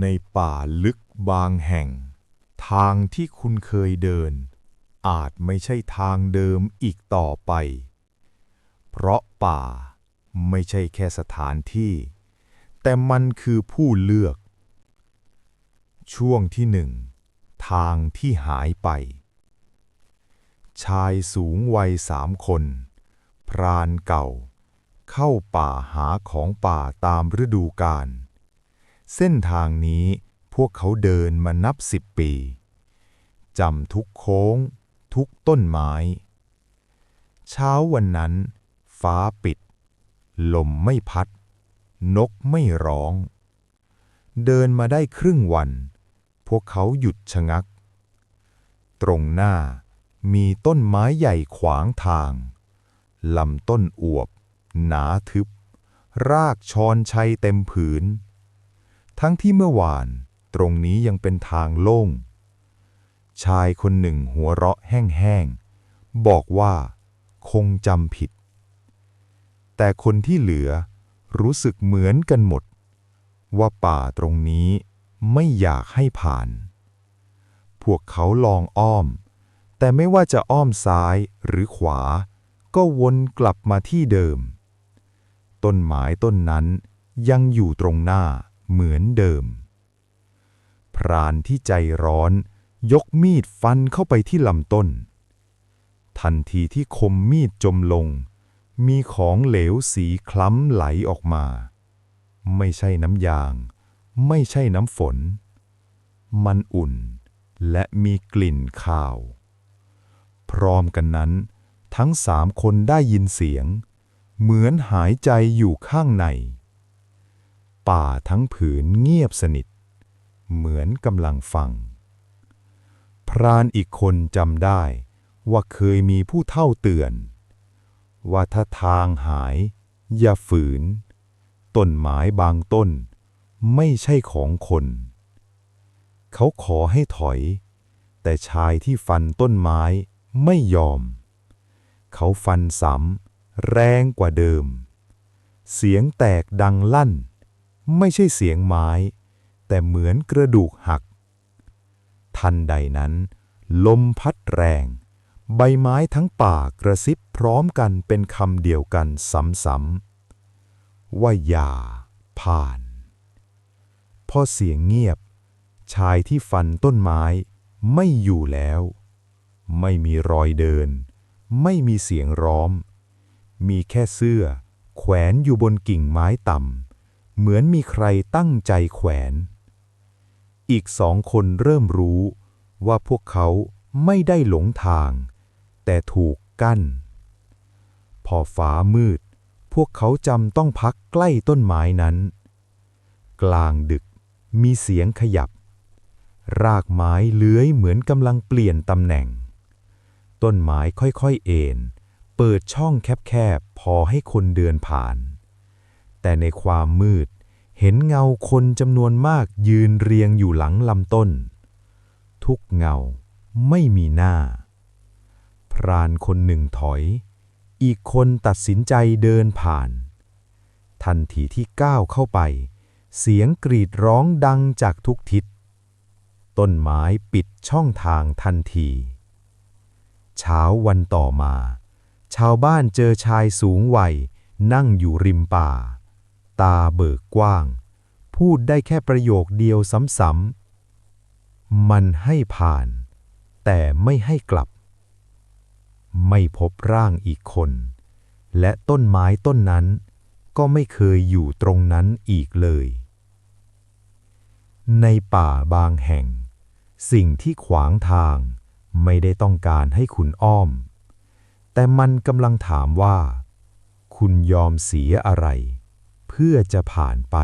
ในป่าลึกบางแห่ง ทางที่คุณเคยเดิน อาจไม่ใช่ทางเดิมอีกต่อไป เพราะป่าไม่ใช่แค่สถานที่ แต่มันคือผู้เลือก ช่วงที่หนึ่งทางที่หายไป ชายสูงวัยสามคน พรานเก่า เข้าป่าหาของป่าตามฤดูกาล เส้นทางนี้พวกเขาเดินมานับสิบปีจำทุกโค้ง ทุกต้นไม้ เช้าวันนั้น ฟ้าปิด ลมไม่พัด นกไม่ร้อง เดินมาได้ครึ่งวัน พวกเขาหยุดชะงัก ตรงหน้ามีต้นไม้ใหญ่ขวางทาง ลำต้นอวบ หนาทึบ รากชอนชัยเต็มผืน ทั้งที่เมื่อวานตรงนี้ยังเป็นทางโล่ง ชายคนหนึ่งหัวเราะแห้งๆ บอกว่าคงจำผิด แต่คนที่เหลือรู้สึกเหมือนกันหมด ว่าป่าตรงนี้ไม่อยากให้ผ่าน พวกเขาลองอ้อม แต่ไม่ว่าจะอ้อมซ้ายหรือขวา ก็วนกลับมาที่เดิม ต้นไม้ต้นนั้นยังอยู่ตรงหน้า เหมือนเดิม พรานที่ใจร้อนยกมีดฟันเข้าไปที่ลำต้น ทันทีที่คมมีดจมลง มีของเหลวสีคล้ำไหลออกมา ไม่ใช่น้ำยาง ไม่ใช่น้ำฝน มันอุ่นและมีกลิ่นคาว พร้อมกันนั้น ทั้งสามคนได้ยินเสียง เหมือนหายใจอยู่ข้างใน ป่าทั้งผืนเงียบสนิท เหมือนกำลังฟัง พรานอีกคนจำได้ว่าเคยมีผู้เท่าเตือน ว่าถ้าทางหาย อย่าฝืน ต้นไม้บางต้น ไม่ใช่ของคน เขาขอให้ถอย แต่ชายที่ฟันต้นไม้ไม่ยอม เขาฟันซ้ำแรงกว่าเดิม เสียงแตกดังลั่น ไม่ใช่เสียงไม้ แต่เหมือนกระดูกหัก ทันใดนั้น ลมพัดแรง ใบไม้ทั้งป่ากระซิบพร้อมกันเป็นคำเดียวกันซ้ำๆว่าอย่าผ่าน พอเสียงเงียบ ชายที่ฟันต้นไม้ไม่อยู่แล้ว ไม่มีรอยเดิน ไม่มีเสียงร้องมีแค่เสื้อ แขวนอยู่บนกิ่งไม้ต่ำ เหมือนมีใครตั้งใจแขวน อีกสองคนเริ่มรู้ว่าพวกเขาไม่ได้หลงทาง แต่ถูกกั้น พอฟ้ามืด พวกเขาจำต้องพักใกล้ต้นไม้นั้น กลางดึกมีเสียงขยับ รากไม้เลื้อยเหมือนกำลังเปลี่ยนตำแหน่ง ต้นไม้ค่อยๆเอ็นเปิดช่องแคบๆพอให้คนเดินผ่าน แต่ในความมืด เห็นเงาคนจำนวนมากยืนเรียงอยู่หลังลำต้น ทุกเงาไม่มีหน้า พรานคนหนึ่งถอย อีกคนตัดสินใจเดินผ่าน ทันทีที่ก้าวเข้าไป เสียงกรีดร้องดังจากทุกทิศ ต้นไม้ปิดช่องทางทันที เช้าวันต่อมา ชาวบ้านเจอชายสูงวัยนั่งอยู่ริมป่า ตาเบิกกว้าง พูดได้แค่ประโยคเดียวซ้ำๆ มันให้ผ่าน แต่ไม่ให้กลับ ไม่พบร่างอีกคน และต้นไม้ต้นนั้นก็ไม่เคยอยู่ตรงนั้นอีกเลย ในป่าบางแห่ง สิ่งที่ขวางทางไม่ได้ต้องการให้คุณอ้อม แต่มันกำลังถามว่า คุณยอมเสียอะไร เพื่อจะผ่านไป